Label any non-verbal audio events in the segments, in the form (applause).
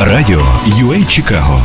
Радіо UA Чикаго.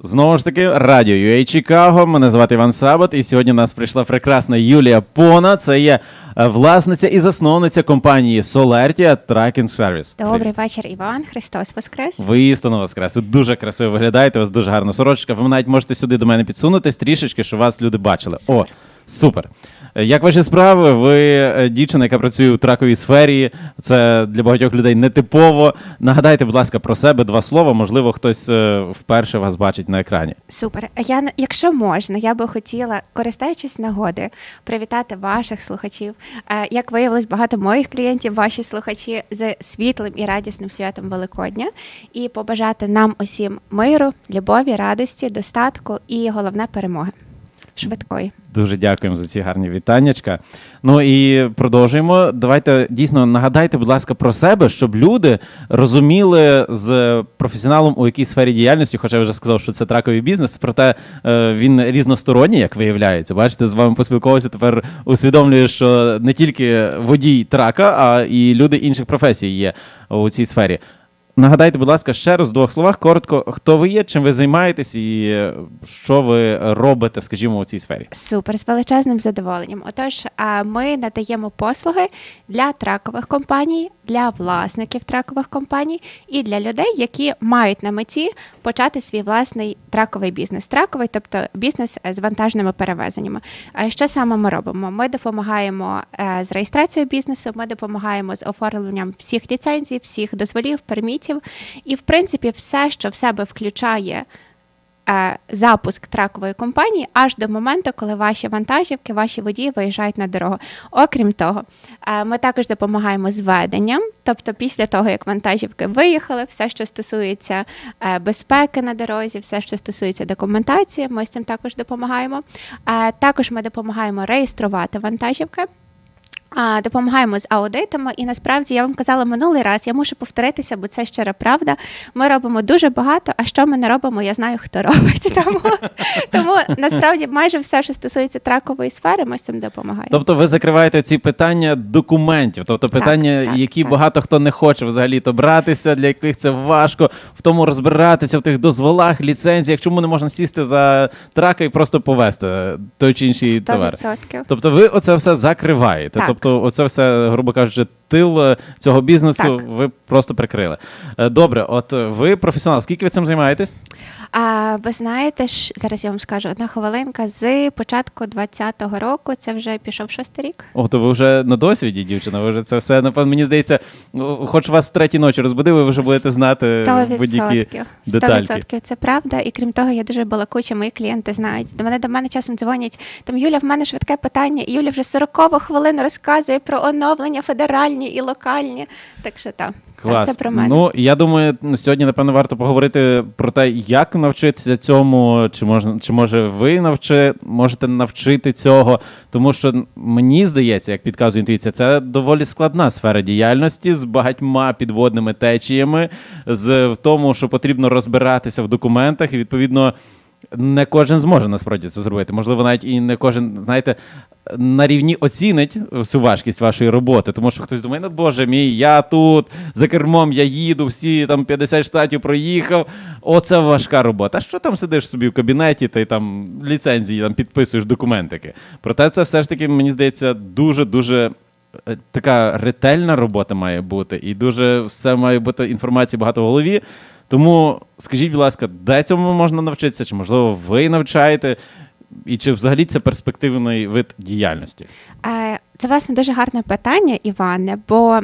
Знову ж таки, радіо UA Чикаго. Мене звати Іван Сабат, і сьогодні у нас прийшла прекрасна Юлія Пона. Це є е, власниця і засновниця компанії Solartia Tracking Service. Добрий вечір, Іван. Христос Воскрес. Воістину воскрес. Ви дуже красиво виглядаєте, у вас дуже гарна сорочка. Ви навіть можете сюди до мене підсунутись трішечки, щоб вас люди бачили. О, супер. Як ваші справи? Ви е, дівчина, яка працює у траковій сфері. Це для багатьох людей нетипово. Нагадайте, будь ласка, про себе два слова. Можливо, хтось е, вперше вас бачить на екрані. Супер. Я якщо можна, я би хотіла, користуючись нагоди, привітати ваших слухачів. Е, Як виявилось, багато моїх клієнтів, ваші слухачі з світлим і радісним святом Великодня, і побажати нам усім миру, любові, радості, достатку і головне перемоги. Швидкої. Дуже дякуємо за ці гарні вітаннячка. Ну і продовжуємо. Давайте дійсно нагадайте, будь ласка, про себе, щоб люди розуміли з професіоналом у якій сфері діяльності, хоча я вже сказав, що це траковий бізнес, проте е, він різносторонній, як виявляється. Бачите, з вами поспілкувався. Тепер усвідомлюю, що не тільки водій трака, а і люди інших професій є у цій сфері. Нагадайте, будь ласка, ще раз в двох словах, коротко, хто ви є, чим ви займаєтесь і е, що ви робите, скажімо, у цій сфері. Супер, з величезним задоволенням. Отож, ми надаємо послуги для тракових компаній, для власників тракових компаній і для людей, які мають на меті почати свій власний траковий бізнес. Траковий, тобто бізнес з вантажними перевезеннями. А Що саме ми робимо? Ми допомагаємо е, з реєстрацією бізнесу, ми допомагаємо з оформленням всіх ліцензій, всіх дозволів, пермітів, і в принципі все, що в себе включає е, запуск тракової компанії аж до моменту, коли ваші вантажівки, ваші водії виїжджають на дорогу. Окрім того, е, ми також допомагаємо з веденням, тобто після того, як вантажівки виїхали, все, що стосується е, безпеки на дорозі, все, що стосується документації, ми з цим також допомагаємо. Е, Також ми допомагаємо реєструвати вантажівки. А, допомагаємо з аудитами, і насправді я вам казала минулий раз, я мушу повторитися, бо це щира правда. Ми робимо дуже багато, а що ми не робимо, я знаю, хто робить. (laughs) Тому, тому насправді майже все, що стосується тракової сфери, ми з цим допомагаємо. Тобто ви закриваєте ці питання документів, тобто питання, так, які так. багато хто не хоче взагалі то братися, для яких це важко, в тому розбиратися в тих дозволах, ліцензіях, чому не можна сісти за трака і просто повезти той чи інший товар. 100%. Тобто ви оце все закриваєте. Так. Тобто, оце все, грубо кажучи, тил е, цього бізнесу Так. ви просто прикрили. Е, Добре, от ви професіонал, скільки ви цим займаєтесь? А ви знаєте, ж, зараз я вам скажу одна хвилинка. З початку 20-го року це вже пішов шостий рік. О, то ви вже на досвіді, дівчина. Ви вже це все напевно. Мені здається, ну, хоч вас в третій ночі розбудив, ви вже будете знати будь-які детальки. відсотків це правда. І крім того, я дуже балакуча, мої клієнти знають. До мене до мене часом дзвонять. Там Юля, в мене швидке питання. І Юля вже 40 хвилин розказує про оновлення федеральні і локальні. Так що так, Клас. це про мене. Ну я думаю, сьогодні напевно варто поговорити про те, як навчитися цьому, чи можна, чи може ви навчи, можете навчити цього. Тому що мені здається, як підказує інтуїція, це доволі складна сфера діяльності з багатьма підводними течіями, з в тому, що потрібно розбиратися в документах, і відповідно. Не кожен зможе насправді це зробити. Можливо, навіть і не кожен, знаєте, на рівні оцінить всю важкість вашої роботи. Тому що хтось думає, ну боже мій, я тут за кермом, я їду, всі там 50 штатів проїхав. Оце важка робота. А що там сидиш собі в кабінеті та й там ліцензії там підписуєш документики? Проте це все ж таки, мені здається, дуже дуже. е, Така ретельна робота має бути, і дуже все має бути інформації багато в голові. Тому скажіть, будь ласка, де цьому можна навчитися? Чи можливо ви навчаєте? І чи взагалі це перспективний вид діяльності? Е, Це власне дуже гарне питання, Іване, бо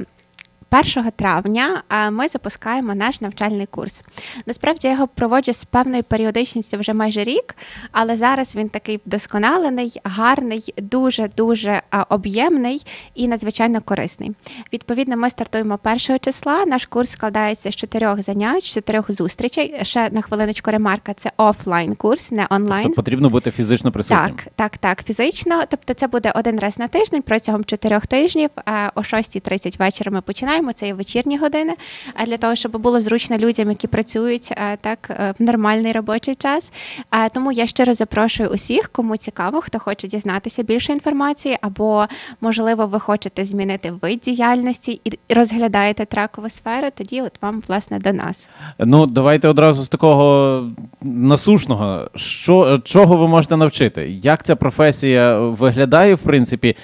1 травня ми запускаємо наш навчальний курс. Насправді я його проводжу з певною періодичністю вже майже рік, але зараз він такий вдосконалений, гарний, дуже дуже об'ємний і надзвичайно корисний. Відповідно, ми стартуємо 1 числа. Наш курс складається з чотирьох занять, з чотирьох зустрічей. Ще на хвилиночку ремарка, це офлайн курс, не онлайн. Тобто потрібно бути фізично присутнім. Так, так, так, фізично. Тобто це буде один раз на тиждень протягом чотирьох тижнів. О 6.30 вечора ми починаємо. Починаємо. Це є вечірні години, а для того, щоб було зручно людям, які працюють е, так е, в нормальний робочий час. Е, Тому я щиро запрошую усіх, кому цікаво, хто хоче дізнатися більше інформації, або можливо, ви хочете змінити вид діяльності і розглядаєте тракову сферу. Тоді, от вам власне до нас. Ну, давайте одразу з такого насушного. Що, чого ви можете навчити? Як ця професія виглядає, в принципі?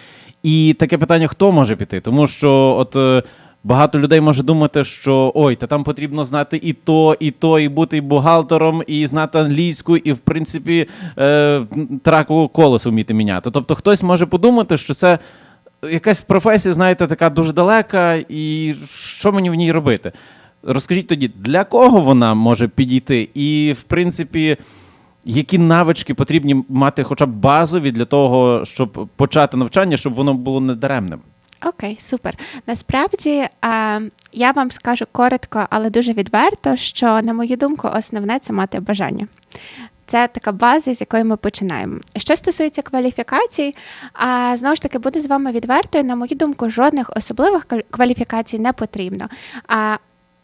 І таке питання: хто може піти? Тому що от. Багато людей може думати, що ой, та там потрібно знати і то, і то, і бути і бухгалтером, і знати англійську, і в принципі е, тракове колесо вміти міняти. Тобто хтось може подумати, що це якась професія, знаєте, така дуже далека, і що мені в ній робити? Розкажіть тоді, для кого вона може підійти, і в принципі, які навички потрібні мати, хоча б базові для того, щоб почати навчання, щоб воно було недаремним. Окей, супер. Насправді я вам скажу коротко, але дуже відверто, що, на мою думку, основне це мати бажання. Це така база, з якої ми починаємо. Що стосується кваліфікацій, а знову ж таки буду з вами відвертою. На мою думку, жодних особливих кваліфікацій не потрібно. А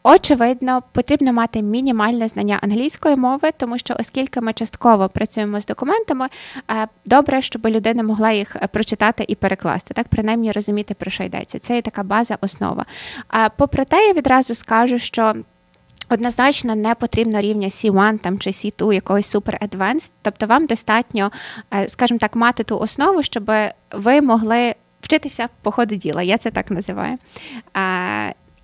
Очевидно, потрібно мати мінімальне знання англійської мови, тому що оскільки ми частково працюємо з документами, е, добре, щоб людина могла їх е, прочитати і перекласти, так принаймні розуміти про що йдеться. Це є така база, основа. А попри те, я відразу скажу, що. Однозначно не потрібно рівня C1 там, чи C2, якогось супер advanced, тобто вам достатньо, е, скажімо так, мати ту основу, щоб ви могли вчитися по ходу діла, я це так називаю.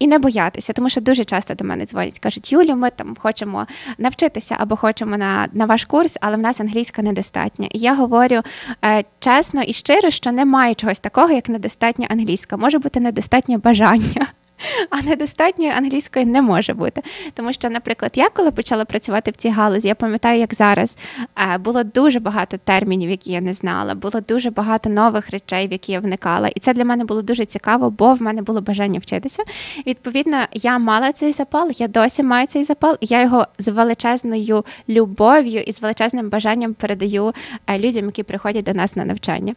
І не боятися, тому що дуже часто до мене дзвонять, кажуть, Юлю, ми там хочемо навчитися або хочемо на, на ваш курс, але в нас англійська недостатня. І я говорю е, чесно і щиро, що немає чогось такого, як недостатня англійська. Може бути недостатнє бажання. А недостатньої англійської не може бути. Тому що, наприклад, я коли почала працювати в цій галузі, я пам'ятаю, як зараз е, було дуже багато термінів, які я не знала, було дуже багато нових речей, в які я вникала. І це для мене було дуже цікаво, бо в мене було бажання вчитися. Відповідно, я мала цей запал, я досі маю цей запал, і я його з величезною любов'ю і з величезним бажанням передаю е, людям, які приходять до нас на навчання.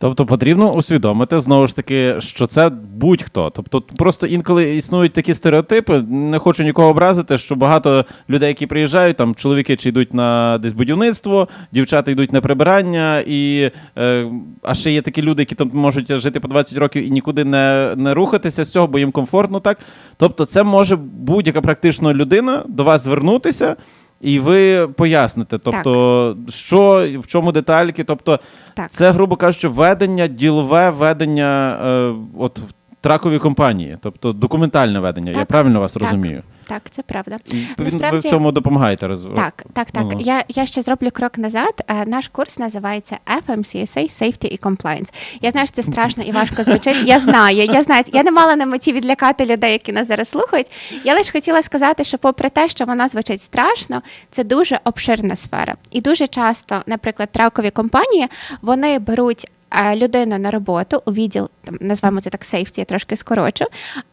Тобто потрібно усвідомити знову ж таки, що це будь-хто. Тобто, просто інколи існують такі стереотипи. Не хочу нікого образити, що багато людей, які приїжджають, там чоловіки чи йдуть на десь будівництво, дівчата йдуть на прибирання, і е, а ще є такі люди, які там можуть жити по 20 років і нікуди не, не рухатися з цього, бо їм комфортно так. Тобто, це може будь-яка практично людина до вас звернутися. І ви поясните, тобто, що в чому детальки, тобто Так. це, грубо кажучи, ведення, ділове ведення е, от в траковій компанії, тобто документальне ведення. Я правильно вас Так. розумію? Так, це правда. І він- ви в цьому допомагаєте роз... Так, так, так. Ну. Я, я ще зроблю крок назад. Е, Наш курс називається FMCSA Safety і Compliance. Я знаю, що це страшно і важко звучить. Я знаю, я знаю. Я не мала на меті відлякати людей, які нас зараз слухають. Я лише хотіла сказати, що, попри те, що вона звучить страшно, це дуже обширна сфера. І дуже часто, наприклад, тракові компанії вони беруть. Е, Людину на роботу у відділ, там назвемо це так сейфті, я трошки скорочу.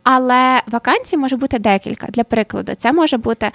Але вакансій може бути декілька. Для прикладу, це може бути,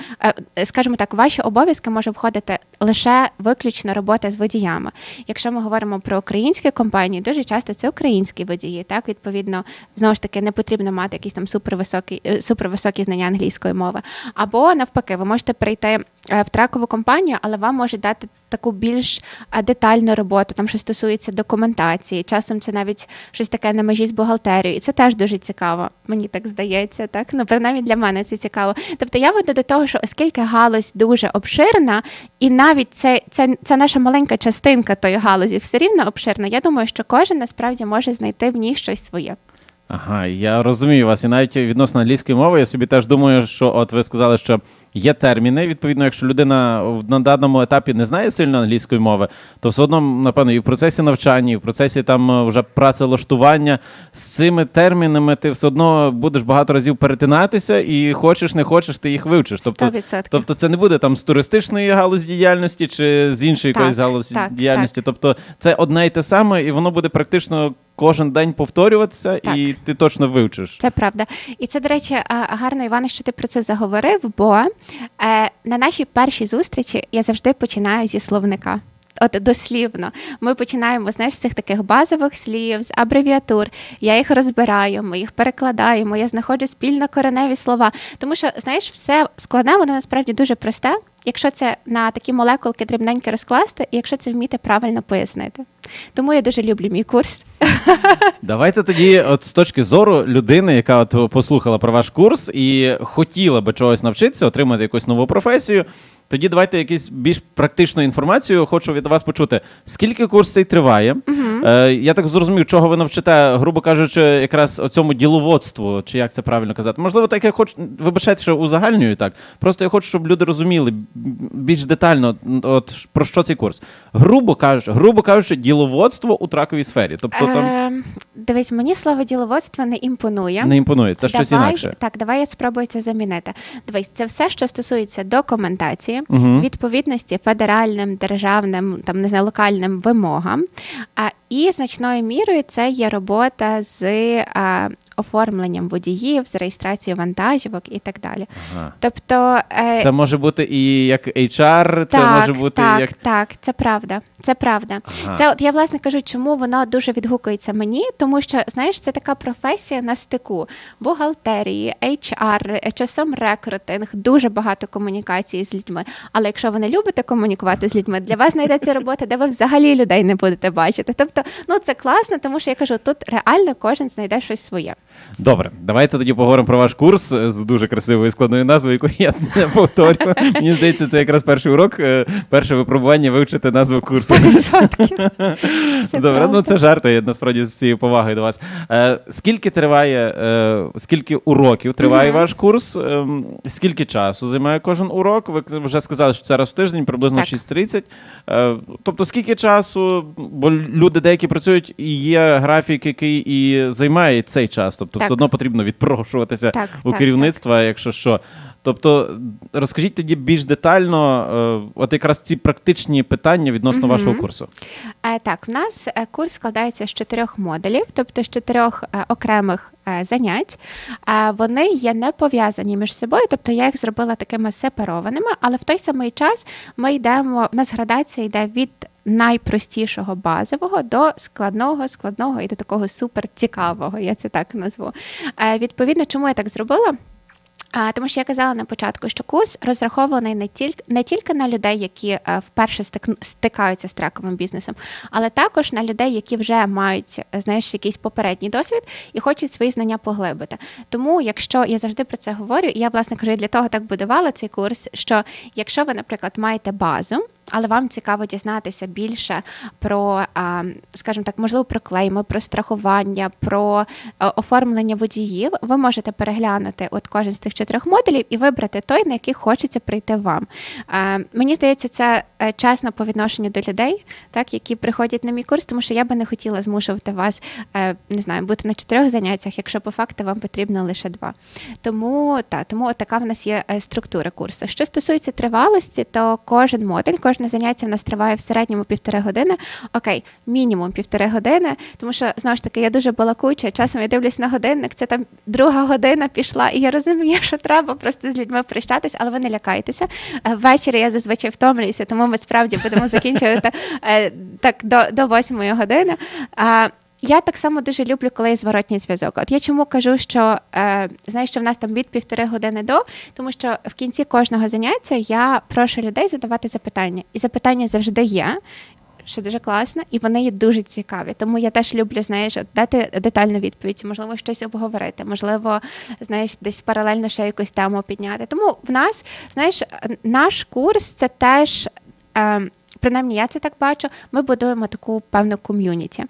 е, скажімо так, ваші обов'язки може входити лише виключно робота з водіями. Якщо ми говоримо про українські компанії, дуже часто це українські водії. Так, відповідно, знову ж таки, не потрібно мати якісь там супервисокі, е, супервисокі знання англійської мови. Або навпаки, ви можете прийти е, в тракову компанію, але вам можуть дати таку більш е, детальну роботу, там що стосується документації. Часом це навіть щось таке на межі з бухгалтерією, і це теж дуже цікаво. Мені так здається, так ну принаймні для мене це цікаво. Тобто я веду до того, що оскільки галузь дуже обширна, і навіть це, це, це наша маленька частинка тої галузі, все рівно обширна. Я думаю, що кожен насправді може знайти в ній щось своє. Ага, я розумію вас. І навіть відносно англійської мови, я собі теж думаю, що от ви сказали, що є терміни. Відповідно, якщо людина на даному етапі не знає сильно англійської мови, то все одно, напевно, і в процесі навчання, і в процесі там е, вже працевлаштування з цими термінами ти все одно будеш багато разів перетинатися, і хочеш, не хочеш, ти їх вивчиш. Тобто, 100%. тобто це не буде там з туристичної галузі діяльності чи з іншої Так, якоїсь галузі так, діяльності. Тобто це одне й те саме, і воно буде практично кожен день повторюватися, Так. і ти точно вивчиш. Це правда. І це, до речі, гарно, Іване, що ти про це заговорив, бо е, на нашій першій зустрічі я завжди починаю зі словника. От дослівно, ми починаємо знаєш, з цих таких базових слів, з абревіатур. Я їх розбираю, ми їх перекладаємо, я знаходжу спільно кореневі слова. Тому що, знаєш, все складне, воно насправді дуже просте, якщо це на такі молекулки дрібненько розкласти, і якщо це вміти правильно пояснити. Тому я дуже люблю мій курс. Давайте тоді, от з точки зору людини, яка от послухала про ваш курс і хотіла би чогось навчитися, отримати якусь нову професію. Тоді давайте якусь більш практичну інформацію. Хочу від вас почути. Скільки курс цей триває? Е, я так зрозумів, чого ви навчите, грубо кажучи, якраз оцьому діловодству, чи як це правильно казати? Можливо, так я хочу вибачайте, що узагальнюю так. Просто я хочу, щоб люди розуміли більш детально, от про що цей курс. Грубо кажучи, грубо кажучи, діловодство у траковій сфері. Тобто там Е, дивись, мені слово діловодство не імпонує. не імпонує. Це щось давай, інакше. Так, давай я спробую це замінити. Дивись, це все, що стосується документації, Мгм. відповідності федеральним, державним, там не знаю, локальним вимогам. А, і значною мірою це є робота з а, оформленням водіїв, з реєстрацією вантажівок і так далі. Ага. Тобто, е, Це може бути і як HR, це так, може бути так, як. так, це правда. Це правда. Ага. Це от я власне кажу, чому воно дуже відгукується мені, тому що знаєш, це така професія на стику бухгалтерії, HR, часом рекрутинг, дуже багато комунікації з людьми. Але якщо ви не любите комунікувати з людьми, для вас знайдеться робота, де ви взагалі людей не будете бачити. Тобто, ну це класно, тому що я кажу, тут реально кожен знайде щось своє. Добре, давайте тоді поговоримо про ваш курс з дуже красивою і складною назвою, яку я не повторю. Мені здається, це якраз перший урок, е, перше випробування вивчити назву курсу. 100%. Це (laughs) Добре, правда. ну це жарти, я насправді з цією повагою до вас. Е, скільки триває, е, скільки уроків триває Мгм. ваш курс? Ем, скільки часу займає кожен урок? Ви вже сказали, що це раз в тиждень, приблизно Так. 6.30. Е, тобто, скільки часу, бо люди деякі працюють, і є графік, який і займає цей час. Тобто, Так. все одно потрібно відпрошуватися Так, у так, керівництва, якщо що. Тобто, розкажіть тоді більш детально, е, от якраз ці практичні питання відносно Мгм. вашого курсу. Е, Так, в нас е, курс складається з чотирьох модулів, тобто з чотирьох окремих занять. Вони є не пов'язані між собою, тобто я їх зробила такими сепарованими, але в той самий час ми йдемо, в нас градація йде від найпростішого базового до складного, складного і до такого супер цікавого, я це так назву. Відповідно, чому я так зробила? А, тому що я казала на початку, що курс розрахований не тільки не тільки на людей, які е, вперше стик стикаються з трековим бізнесом, але також на людей, які вже мають е, знаєш, якийсь попередній досвід і хочуть свої знання поглибити. Тому, якщо я завжди про це говорю, і я власне кажу, я для того так будувала цей курс, що якщо ви, наприклад, маєте базу. Але вам цікаво дізнатися більше про, скажімо так, можливо, про клейми, про страхування, про е, оформлення водіїв. Ви можете переглянути от кожен з тих чотирьох модулів і вибрати той, на який хочеться прийти вам. Е, Мені здається, це е, чесно по відношенню до людей, так які приходять на мій курс, тому що я би не хотіла змушувати вас, не знаю, бути на чотирьох заняттях, якщо по факту вам потрібно лише два. Тому та тому така в нас є структура курсу. Що стосується тривалості, то кожен модуль, кожне заняття в нас триває в середньому півтори години. Окей, мінімум півтори години, тому що знову ж таки я дуже балакуча. Часом я дивлюсь на годинник, це там друга година пішла, і я розумію, що треба просто з людьми прощатись, але ви не лякайтеся. Е, Ввечері я зазвичай втомлююся, тому ми справді будемо закінчувати е, так до, до восьмої години. Я так само дуже люблю, коли є зворотній зв'язок. От я чому кажу, що е, знаєш, що в нас там від півтори години до, тому що в кінці кожного заняття я прошу людей задавати запитання, і запитання завжди є. Що дуже класно, і вони є дуже цікаві. Тому я теж люблю, знаєш, дати детальну відповідь, можливо, щось обговорити, можливо, знаєш, десь паралельно ще якусь тему підняти. Тому в нас, знаєш, наш курс це теж. Е, Принаймні, я це так бачу. Ми будуємо таку певну ком'юніті.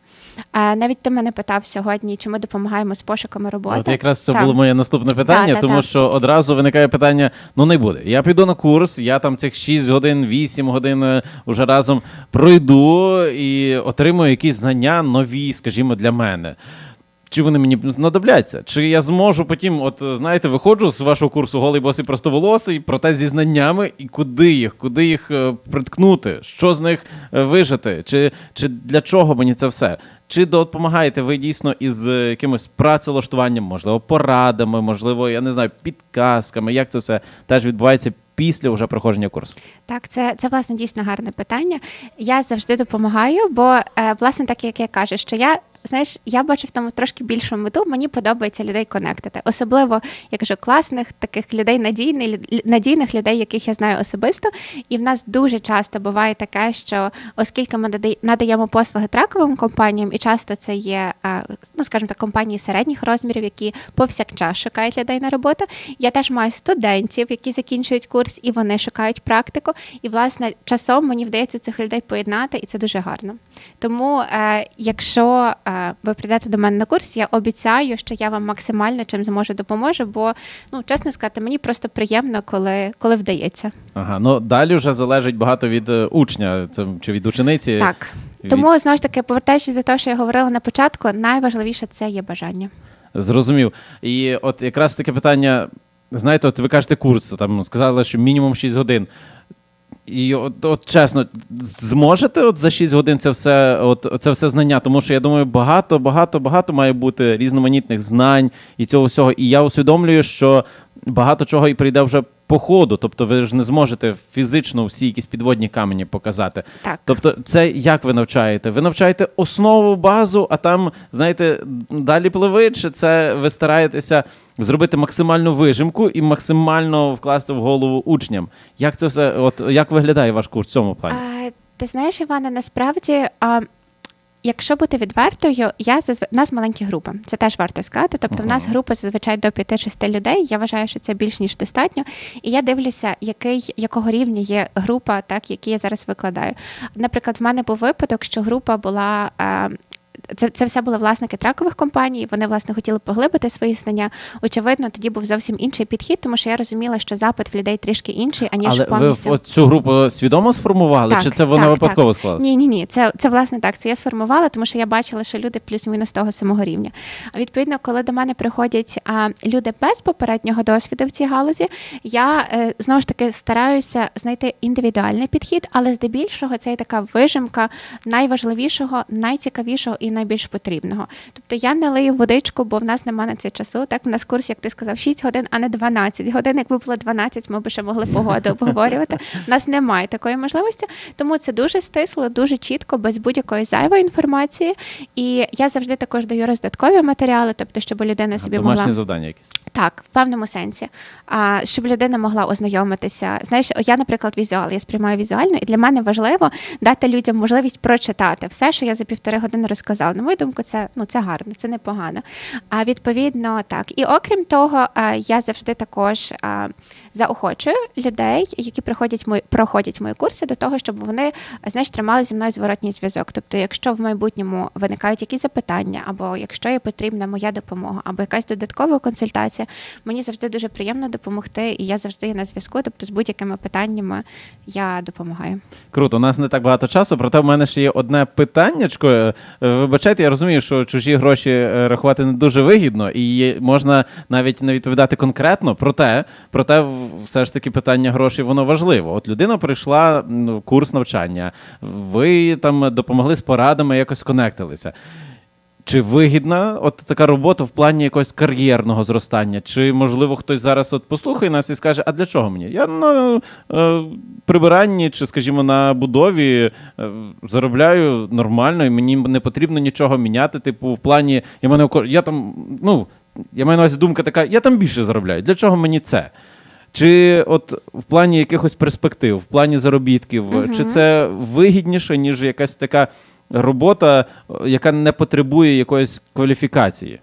Е, навіть ти мене питав сьогодні, чи ми допомагаємо з пошуками роботи. От якраз це Так. було моє наступне питання, Да, тому да. що одразу виникає питання: ну не буде. Я піду на курс, я там цих 6 годин, 8 годин е, вже разом пройду і отримую якісь знання нові, скажімо, для мене. Чи вони мені знадобляться? Чи я зможу потім, от знаєте, виходжу з вашого курсу голий босий простоволосий, проте зі знаннями, і куди їх, куди їх е, приткнути, що з них е, вижити, чи, чи для чого мені це все? Чи допомагаєте ви дійсно із е, якимось працевлаштуванням, можливо, порадами, можливо, я не знаю, підказками, як це все теж відбувається після вже проходження курсу? Так, це, це власне дійсно гарне питання. Я завжди допомагаю, бо власне так як я кажу, що я. Знаєш, я бачу в тому трошки більшу мету. Мені подобається людей конектити, особливо я кажу, класних таких людей, надійних надійних людей, яких я знаю особисто. І в нас дуже часто буває таке, що оскільки ми надаємо послуги траковим компаніям, і часто це є, е, ну скажімо так, компанії середніх розмірів, які повсякчас шукають людей на роботу. Я теж маю студентів, які закінчують курс, і вони шукають практику. І власне часом мені вдається цих людей поєднати, і це дуже гарно. Тому, е, якщо е, ви прийдете до мене на курс, я обіцяю, що я вам максимально чим зможу допоможу, бо ну чесно сказати, мені просто приємно, коли, коли вдається. Ага, ну далі вже залежить багато від е, учня чи від учениці. Так. від- Тому знову ж таки, повертаючись до того, що я говорила на початку, найважливіше це є бажання. Зрозумів. І от якраз таке питання: знаєте, от ви кажете курс, там сказали, що мінімум 6 годин. І от, от чесно, зможете от за 6 годин це все, от, це все знання, тому що я думаю, багато, багато, багато має бути різноманітних знань і цього всього. І я усвідомлюю, що багато чого і прийде вже по ходу. Тобто ви ж не зможете фізично всі якісь підводні камені показати. Так. Тобто, це як ви навчаєте? Ви навчаєте основу, базу, а там, знаєте, далі пливи, чи це ви стараєтеся зробити максимальну вижимку і максимально вкласти в голову учням? Як це все, от як виглядає ваш курс в цьому плані? А, ти знаєш, Івана, насправді. А... Якщо бути відвертою, я зазв... у нас маленькі групи. Це теж варто сказати. Тобто, в нас групи зазвичай до 5-6 людей. Я вважаю, що це більш ніж достатньо. І я дивлюся, який якого рівня є група, так які я зараз викладаю. Наприклад, в мене був випадок, що група була. Це, це все були власники тракових компаній. Вони власне хотіли поглибити свої знання. Очевидно, тоді був зовсім інший підхід, тому що я розуміла, що запит в людей трішки інший, аніж Але повністю. ви от цю групу свідомо сформували, Так, чи це вона так, випадково склалася? Ні, ні, ні. Це, це власне так. Це я сформувала, тому що я бачила, що люди плюс-мінус того самого рівня. А відповідно, коли до мене приходять а, люди без попереднього досвіду в цій галузі, я е, знову ж таки стараюся знайти індивідуальний підхід, але здебільшого це є така вижимка найважливішого, найцікавішого і найбільш потрібного. Тобто я не лию водичку, бо в нас немає на це часу. Так, в нас курс, як ти сказав, 6 годин, а не 12 годин. Якби було 12, ми б ще могли погоду (laughs) обговорювати. У нас немає такої можливості, тому це дуже стисло, дуже чітко, без будь-якої зайвої інформації. І я завжди також даю роздаткові матеріали, тобто, щоб людина собі Домашні могла завдання якісь. так, в певному сенсі. А щоб людина могла ознайомитися. Знаєш, я, наприклад, візуал, я сприймаю візуально, і для мене важливо дати людям можливість прочитати все, що я за півтори години розказала. На мою думку, це ну це гарно, це непогано. А відповідно, так. І окрім того, я завжди також а, заохочую людей, які приходять мої проходять мої курси, до того, щоб вони знаєш, тримали зі мною зворотній зв'язок. Тобто, якщо в майбутньому виникають якісь запитання, або якщо є потрібна моя допомога, або якась додаткова консультація, мені завжди дуже приємно допомогти, і я завжди є на зв'язку. Тобто, з будь-якими питаннями я допомагаю. Круто, у нас не так багато часу, проте в мене ще є одне питаннячко. Е, Вибачайте, я розумію, що чужі гроші е, рахувати не дуже вигідно, і можна навіть не відповідати конкретно. Проте, проте в- все ж таки питання грошей воно важливо. От людина прийшла в курс навчання, ви там допомогли з порадами, якось конектилися. Чи вигідна от така робота в плані якогось кар'єрного зростання? Чи можливо хтось зараз от послухає нас і скаже, а для чого мені? Я на е, прибиранні чи, скажімо, на будові е, заробляю нормально, і мені не потрібно нічого міняти. Типу, в плані я мене я там, ну я маю на увазі думка така, я там більше заробляю. Для чого мені це? Чи от в плані якихось перспектив, в плані заробітків, чи це вигідніше, ніж якась така робота, е, яка не потребує якоїсь кваліфікації?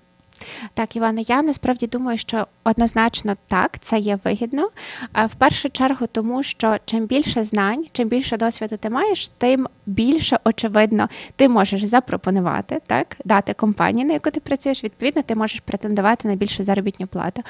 Так, Івана, я насправді думаю, що однозначно так, це є вигідно. В першу чергу, тому що чим більше знань, чим більше досвіду ти маєш, тим більше очевидно ти можеш запропонувати, так, дати компанії, на яку ти працюєш. Відповідно, ти можеш претендувати на більшу заробітну плату.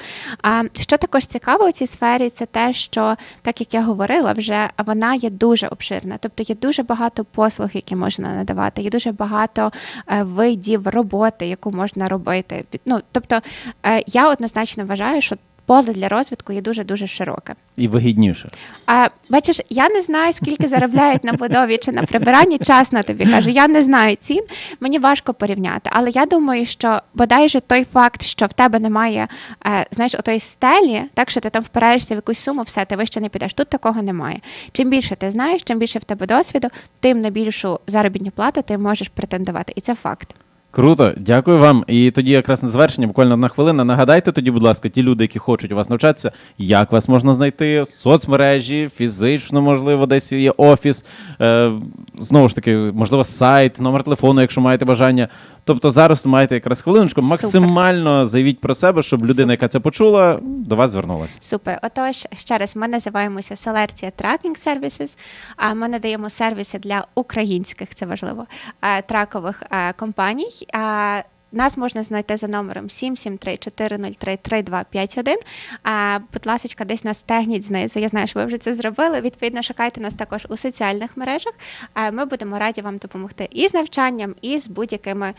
А що також цікаво у цій сфері, це те, що так як я говорила, вже вона є дуже обширна. Тобто є дуже багато послуг, які можна надавати, є дуже багато е, видів роботи, яку можна робити. Ну тобто е, я однозначно вважаю, що поле для розвитку є дуже дуже широке. І вигідніше. А бачиш, я не знаю, скільки заробляють на будові чи на прибиранні. Чесно тобі кажу, я не знаю цін. Мені важко порівняти. Але я думаю, що бодай же той факт, що в тебе немає, е, знаєш, отої стелі, так що ти там впираєшся в якусь суму, все, ти вище не підеш. Тут такого немає. Чим більше ти знаєш, чим більше в тебе досвіду, тим на більшу заробітну плату ти можеш претендувати. І це факт. Круто, дякую вам. І тоді, якраз на завершення, буквально одна хвилина. Нагадайте тоді, будь ласка, ті люди, які хочуть у вас навчатися, як вас можна знайти, соцмережі, фізично, можливо, десь є офіс, е, знову ж таки, можливо, сайт, номер телефону, якщо маєте бажання. Тобто зараз маєте якраз хвилиночку, Супер. максимально заявіть про себе, щоб людина, Супер. яка це почула, до вас звернулася. Супер. Отож, ще раз, ми називаємося Solertia Tracking Services. А ми надаємо сервіси для українських, це важливо, е, тракових е, компаній. А, Нас можна знайти за номером 773-403-3251. А, Будь ласка, десь нас тегніть знизу. Я знаю, що ви вже це зробили. Відповідно, шукайте нас також у соціальних мережах. А, Ми будемо раді вам допомогти і з навчанням, і з будь-якими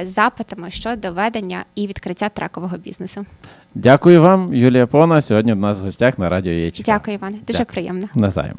е, запитами щодо ведення і відкриття тракового бізнесу. Дякую вам, Юлія Пона. Сьогодні у нас в гостях на радіо Єчика. Дякую, Іване. Дуже Дякую. приємно. Назаєм.